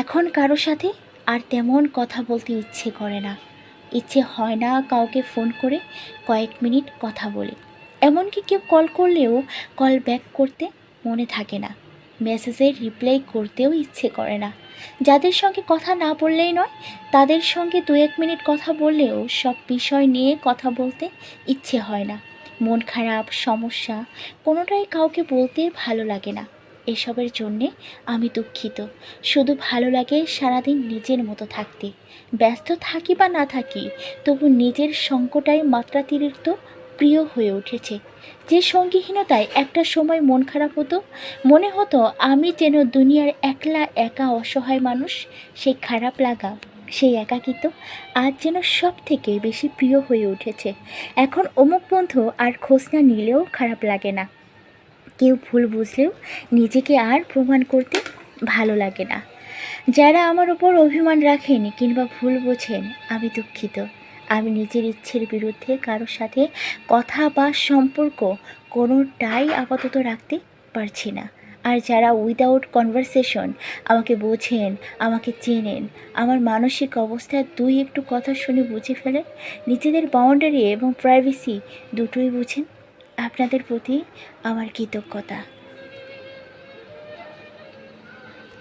এখন কারও সাথে আর তেমন কথা বলতে ইচ্ছে করে না। ইচ্ছে হয় না কাউকে ফোন করে কয়েক মিনিট কথা বলি। এমনকি কেউ কল করলেও কল ব্যাক করতে মনে থাকে না। মেসেজের রিপ্লাই করতেও ইচ্ছে করে না। যাদের সঙ্গে কথা না বললেই নয়, তাদের সঙ্গে দু এক মিনিট কথা বললেও সব বিষয় নিয়ে কথা বলতে ইচ্ছে হয় না। মন খারাপ, সমস্যা, কোনোটাই কাউকে বলতে ভালো লাগে না। এসবের জন্যে আমি দুঃখিত। শুধু ভালো লাগে সারাদিন নিজের মতো থাকতে। ব্যস্ত থাকি বা না থাকি, তবু নিজের সংকটাই মাত্রাতিরিক্ত প্রিয় হয়ে উঠেছে। যে সঙ্গীহীনতায় একটা সময় মন খারাপ হতো, মনে হতো আমি যেন দুনিয়ার একলা একা অসহায় মানুষ সেই খারাপ লাগা, সেই একাকিত্ব আজ যেন সব থেকে বেশি প্রিয় হয়ে উঠেছে। এখন অমুক বন্ধু আর খোঁজ না নিলেও খারাপ লাগে না। কেউ ভুল বুঝলেও নিজেকে আর প্রমাণ করতে ভালো লাগে না। যারা আমার ওপর অভিমান রাখেন কিংবা ভুল বোঝেন, আমি দুঃখিত। আমি নিজের ইচ্ছের বিরুদ্ধে কারোর সাথে কথা বা সম্পর্ক কোনোটাই আপাতত রাখতে পারছি না। আর যারা উইদাউট কনভারসেশন আমাকে বোঝেন, আমাকে চেনেন, আমার মানসিক অবস্থা দুই একটু কথা শুনে বুঝে ফেলেন, নিজেদের বাউন্ডারি এবং প্রাইভেসি দুটোই বুঝেন আপনাদের প্রতি আমার কৃতজ্ঞতা।